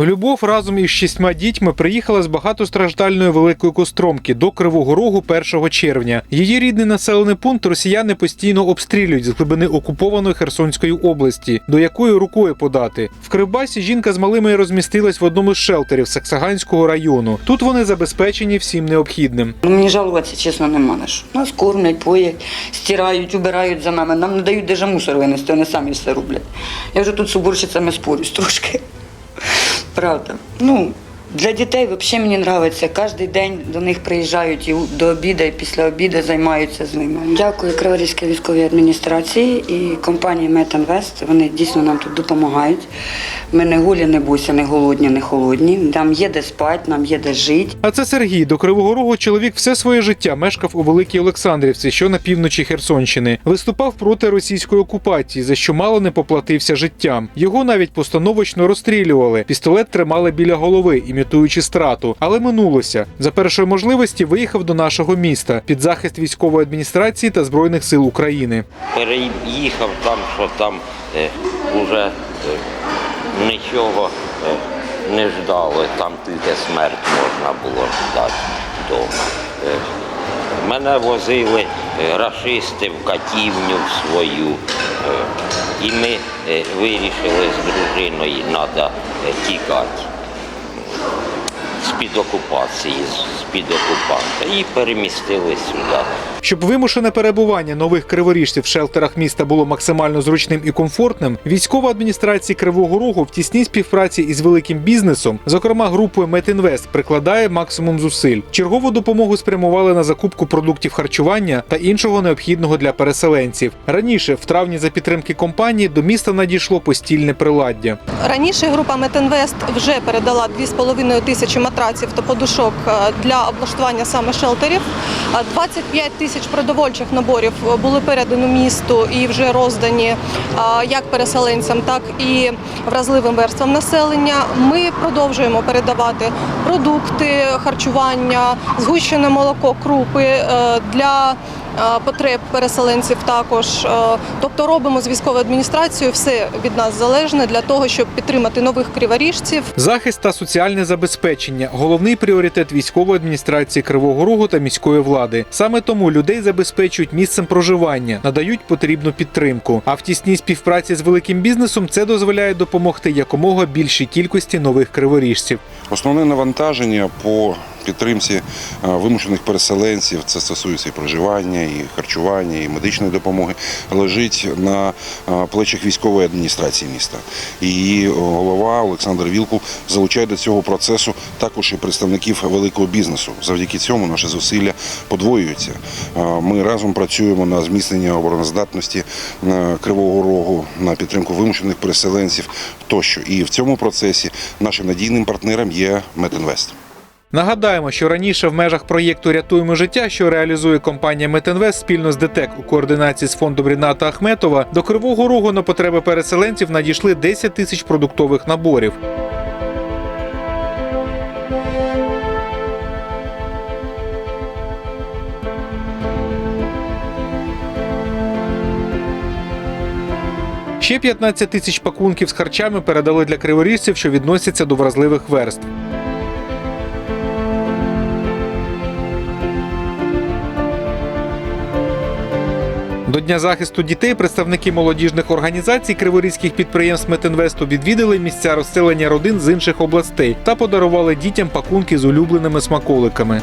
Любов разом із шістьма дітьми приїхала з багатостраждальної великої костромки до Кривого Рогу 1 червня. Її рідний населений пункт росіяни постійно обстрілюють з глибини окупованої Херсонської області, до якої рукою подати. В Кривбасі жінка з малими розмістилась в одному з шелтерів Саксаганського району. Тут вони забезпечені всім необхідним. Ну, мені жалуватися, чесно, нема на що. Нас кормлять, поять, стирають, убирають за нами. Нам не дають даже мусор винести, вони самі все роблять. Я вже тут з уборщицями спорюсь трошки. Правда. Ну, для дітей взагалі мені подобається. Кожен день до них приїжджають і до обіду, і після обіду займаються з ними. Дякую Криворізькій військовій адміністрації і компанії Метінвест. Вони дійсно нам тут допомагають. Ми не голі, не босі, не голодні, не холодні. Нам є де спати, нам є де жити. А це Сергій. До Кривого Рогу чоловік все своє життя мешкав у Великій Олександрівці, що на півночі Херсонщини. Виступав проти російської окупації, за що мало не поплатився життям. Його навіть постановочно розстрілювали. Пістолет тримали біля голови, імітуючи страту. Але минулося. За першої можливості виїхав до нашого міста під захист військової адміністрації та збройних сил України. переїхав там, що там е, вже е, нічого е, не ждали, там тільки смерть можна було ждати вдома. Е, мене возили е, рашисти в катівню свою, е, і ми е, вирішили з дружиною треба тікати з-під окупації, з-під окупанта, і перемістили сюди. Щоб вимушене перебування нових криворіжців в шелтерах міста було максимально зручним і комфортним, військова адміністрація Кривого Рогу в тісній співпраці із великим бізнесом, зокрема групою Метінвест, прикладає максимум зусиль. Чергову допомогу спрямували на закупку продуктів харчування та іншого необхідного для переселенців. Раніше, в травні, за підтримки компанії, до міста надійшло постільне приладдя. Раніше група Метинвест вже передала 2,5 тисячі матраців та подушок е, для облаштування саме шелтерів. Е, 25 тисяч продовольчих наборів були передані місту і вже роздані е, як переселенцям, так і вразливим верствам населення. Ми продовжуємо передавати продукти, харчування, згущене молоко, крупи е, для е, потреб переселенців також. Е, Тобто робимо з військовою адміністрацією все від нас залежне для того, щоб підтримати нових криворіжців. Захист та соціальне забезпечення головний пріоритет військової адміністрації Кривого Рогу та міської влади. Саме тому людей забезпечують місцем проживання, надають потрібну підтримку. А в тісній співпраці з великим бізнесом це дозволяє допомогти якомога більшій кількості нових криворіжців. Основне навантаження по підтримці е, вимушених переселенців, це стосується і проживання, і харчування, і медичної допомоги, лежить на е, плечах військової адміністрації міста. І її голова Олександр Вілкул залучає до цього процесу також і представників великого бізнесу. Завдяки цьому наші зусилля подвоюються. Е, Ми разом працюємо на зміцнення обороноздатності е, Кривого Рогу, на підтримку вимушених переселенців тощо. І в цьому процесі нашим надійним партнером є Метінвест. Нагадаємо, що раніше в межах проєкту Рятуємо життя, що реалізує компанія Метинвест спільно з ДТЕК у координації з фондом Ріната Ахметова, до Кривого Рогу на потреби переселенців надійшли 10 тисяч продуктових наборів. Ще 15 тисяч пакунків з харчами передали для криворіжців, що відносяться до вразливих верств. До Дня захисту дітей представники молодіжних організацій криворізьких підприємств Метинвесту відвідали місця розселення родин з інших областей та подарували дітям пакунки з улюбленими смаколиками.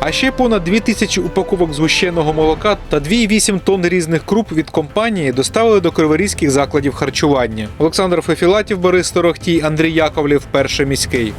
А ще понад 2 тисячі упаковок згущеного молока та 2,8 тонн різних круп від компанії доставили до криворізьких закладів харчування. Олександр Фефілатів, Борис Торохтій, Андрій Яковлів, перший міський.